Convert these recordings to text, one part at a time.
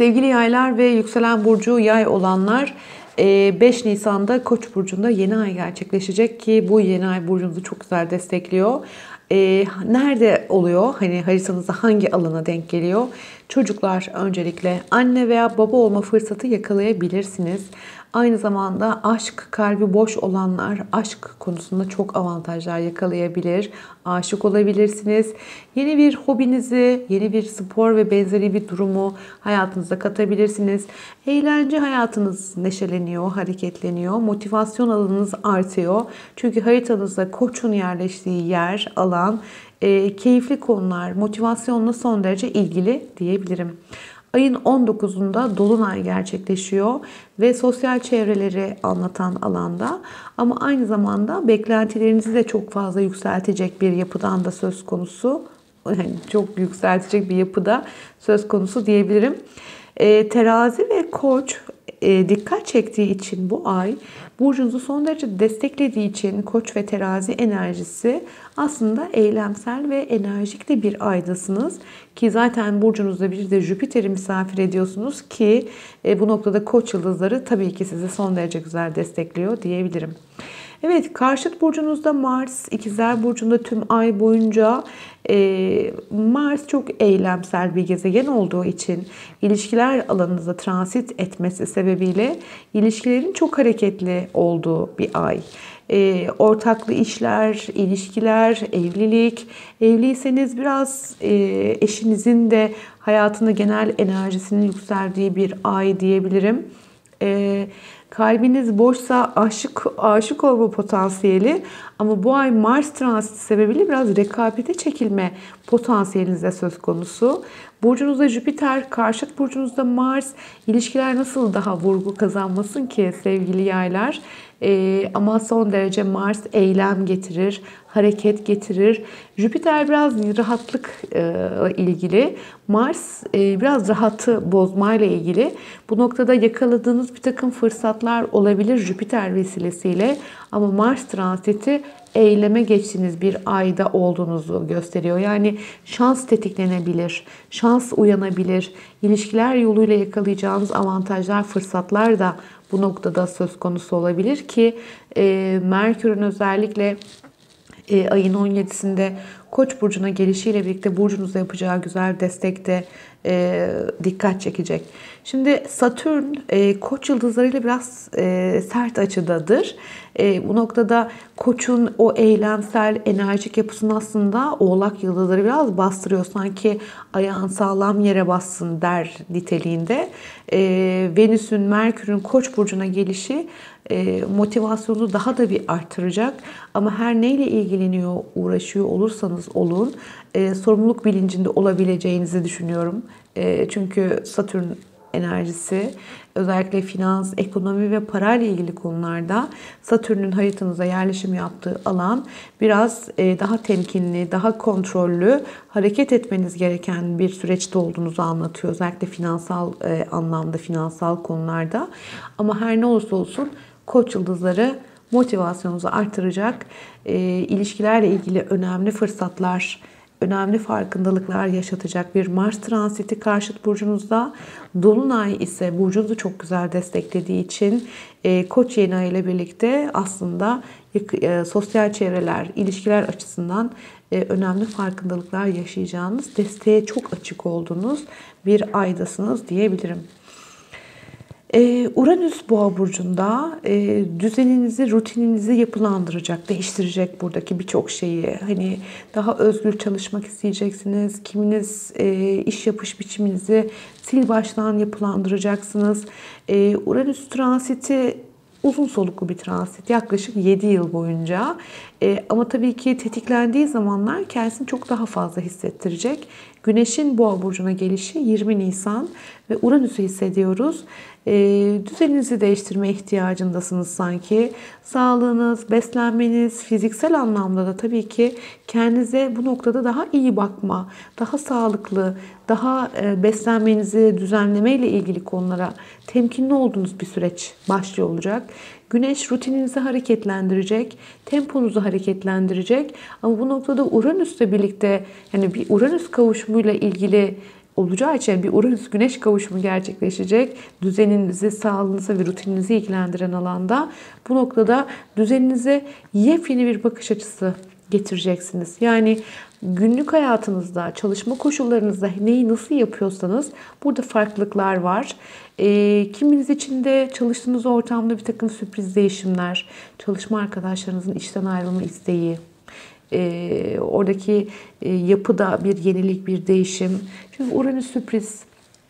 Sevgili yaylar ve yükselen burcu yay olanlar 5 Nisan'da Koç burcunda yeni ay gerçekleşecek ki bu yeni ay burcunuzu çok güzel destekliyor. Nerede oluyor? Hani haritanızda hangi alana denk geliyor? Çocuklar öncelikle anne veya baba olma fırsatı yakalayabilirsiniz. Aynı zamanda aşk, kalbi boş olanlar aşk konusunda çok avantajlar yakalayabilir. Aşık olabilirsiniz. Yeni bir hobinizi, yeni bir spor ve benzeri bir durumu hayatınıza katabilirsiniz. Eğlence hayatınız neşeleniyor, hareketleniyor. Motivasyon alanınız artıyor. Çünkü haritanızda koçun yerleştiği yer, alan, e, keyifli konular, motivasyonla son derece ilgili diyebilirim. Ayın 19'unda Dolunay gerçekleşiyor ve sosyal çevreleri anlatan alanda ama aynı zamanda beklentilerinizi de çok fazla yükseltecek bir yapıdan da söz konusu. Yani çok yükseltecek bir yapıda söz konusu diyebilirim. E, terazi ve koç e, dikkat çektiği için bu ay burcunuzu son derece desteklediği için koç ve terazi enerjisi aslında eylemsel ve enerjik de bir aydasınız. Ki zaten burcunuzda bir de Jüpiter'i misafir ediyorsunuz ki e, bu noktada koç yıldızları tabii ki sizi son derece güzel destekliyor diyebilirim. Evet karşıt burcunuzda Mars, ikizler burcunda tüm ay boyunca e, Mars çok eylemsel bir gezegen olduğu için ilişkiler alanınızda transit etmesi sebebiyle ilişkilerin çok hareketli olduğu bir ay. E, ortaklı işler, ilişkiler, evlilik, evliyseniz biraz e, eşinizin de hayatında genel enerjisinin yükseldiği bir ay diyebilirim. E, Kalbiniz boşsa aşık aşık olma potansiyeli ama bu ay Mars transiti sebebiyle biraz rekabete çekilme potansiyeliniz de söz konusu. Burcunuzda Jüpiter, karşıt burcunuzda Mars. İlişkiler nasıl daha vurgu kazanmasın ki sevgili yaylar? Ee, ama son derece Mars eylem getirir, hareket getirir. Jüpiter biraz rahatlık e, ilgili. Mars e, biraz rahatı bozmayla ilgili. Bu noktada yakaladığınız bir takım fırsatlar olabilir Jüpiter vesilesiyle. Ama Mars transiti eyleme geçtiğiniz bir ayda olduğunuzu gösteriyor. Yani şans tetiklenebilir, şans uyanabilir, ilişkiler yoluyla yakalayacağınız avantajlar, fırsatlar da bu noktada söz konusu olabilir ki e, Merkür'ün özellikle e, ayın 17'sinde Koç burcuna gelişiyle birlikte burcunuzda yapacağı güzel destekte e, dikkat çekecek. Şimdi Satürn e, Koç yıldızlarıyla biraz e, sert açıdadır. E, bu noktada Koç'un o eylemsel, enerjik yapısını aslında Oğlak yıldızları biraz bastırıyor. Sanki ayağın sağlam yere bassın der niteliğinde. E, Venüs'ün, Merkür'ün Koç burcuna gelişi e, motivasyonu daha da bir artıracak. Ama her neyle ilgileniyor, uğraşıyor olursanız olun, e, sorumluluk bilincinde olabileceğinizi düşünüyorum. E, çünkü Satürn enerjisi özellikle finans, ekonomi ve parayla ilgili konularda Satürn'ün haritanıza yerleşim yaptığı alan biraz e, daha temkinli, daha kontrollü hareket etmeniz gereken bir süreçte olduğunuzu anlatıyor. Özellikle finansal e, anlamda, finansal konularda. Ama her ne olursa olsun koç yıldızları motivasyonunuzu artıracak, e, ilişkilerle ilgili önemli fırsatlar, önemli farkındalıklar yaşatacak bir Mars transiti karşıt burcunuzda. Dolunay ise burcunuzu çok güzel desteklediği için e, Koç yeni ay ile birlikte aslında e, sosyal çevreler, ilişkiler açısından e, önemli farkındalıklar yaşayacağınız, desteğe çok açık olduğunuz bir aydasınız diyebilirim. Ee, Uranüs boğa burcunda e, düzeninizi, rutininizi yapılandıracak, değiştirecek buradaki birçok şeyi. Hani daha özgür çalışmak isteyeceksiniz. Kiminiz e, iş yapış biçiminizi sil baştan yapılandıracaksınız. E, Uranüs transiti uzun soluklu bir transit. Yaklaşık 7 yıl boyunca. Ama tabii ki tetiklendiği zamanlar kendisini çok daha fazla hissettirecek. Güneşin boğa burcuna gelişi 20 Nisan ve Uranüs'ü hissediyoruz. E, düzeninizi değiştirme ihtiyacındasınız sanki. Sağlığınız, beslenmeniz, fiziksel anlamda da tabii ki kendinize bu noktada daha iyi bakma, daha sağlıklı, daha e, beslenmenizi düzenleme ile ilgili konulara temkinli olduğunuz bir süreç başlıyor olacak. Güneş rutininizi hareketlendirecek, temponuzu hareketlendirecek. Ama bu noktada Uranüs'le birlikte yani bir Uranüs kavuşumuyla ilgili olacağı için bir Uranüs Güneş kavuşumu gerçekleşecek. Düzeninizi, sağlığınızı ve rutininizi ilgilendiren alanda bu noktada düzeninize yepyeni bir bakış açısı getireceksiniz. Yani günlük hayatınızda, çalışma koşullarınızda neyi nasıl yapıyorsanız burada farklılıklar var. E, kiminiz için de çalıştığınız ortamda bir takım sürpriz değişimler, çalışma arkadaşlarınızın işten ayrılma isteği, e, oradaki e, yapıda bir yenilik, bir değişim. Çünkü Uranüs sürpriz,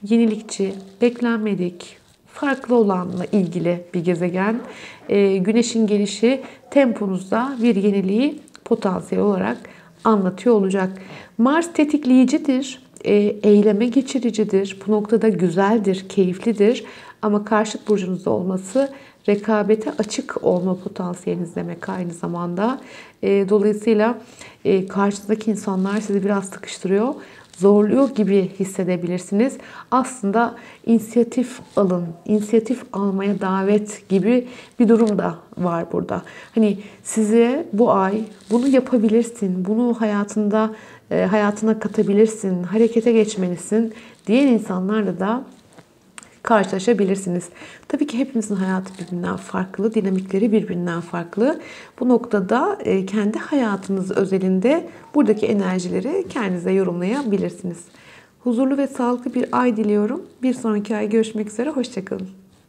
yenilikçi, beklenmedik, farklı olanla ilgili bir gezegen. E, güneşin gelişi temponuzda bir yeniliği potansiyel olarak anlatıyor olacak. Mars tetikleyicidir, e, eyleme geçiricidir. Bu noktada güzeldir, keyiflidir. Ama karşıt burcunuzda olması rekabete açık olma potansiyeliniz demek aynı zamanda. E, dolayısıyla e, karşınızdaki insanlar sizi biraz sıkıştırıyor zorluyor gibi hissedebilirsiniz. Aslında inisiyatif alın, inisiyatif almaya davet gibi bir durum da var burada. Hani size bu ay bunu yapabilirsin, bunu hayatında e, hayatına katabilirsin, harekete geçmelisin diyen insanlarla da karşılaşabilirsiniz. Tabii ki hepimizin hayatı birbirinden farklı, dinamikleri birbirinden farklı. Bu noktada e, kendi hayatınız özelinde buradaki enerjileri kendinize yorumlayabilirsiniz. Huzurlu ve sağlıklı bir ay diliyorum. Bir sonraki ay görüşmek üzere. Hoşçakalın.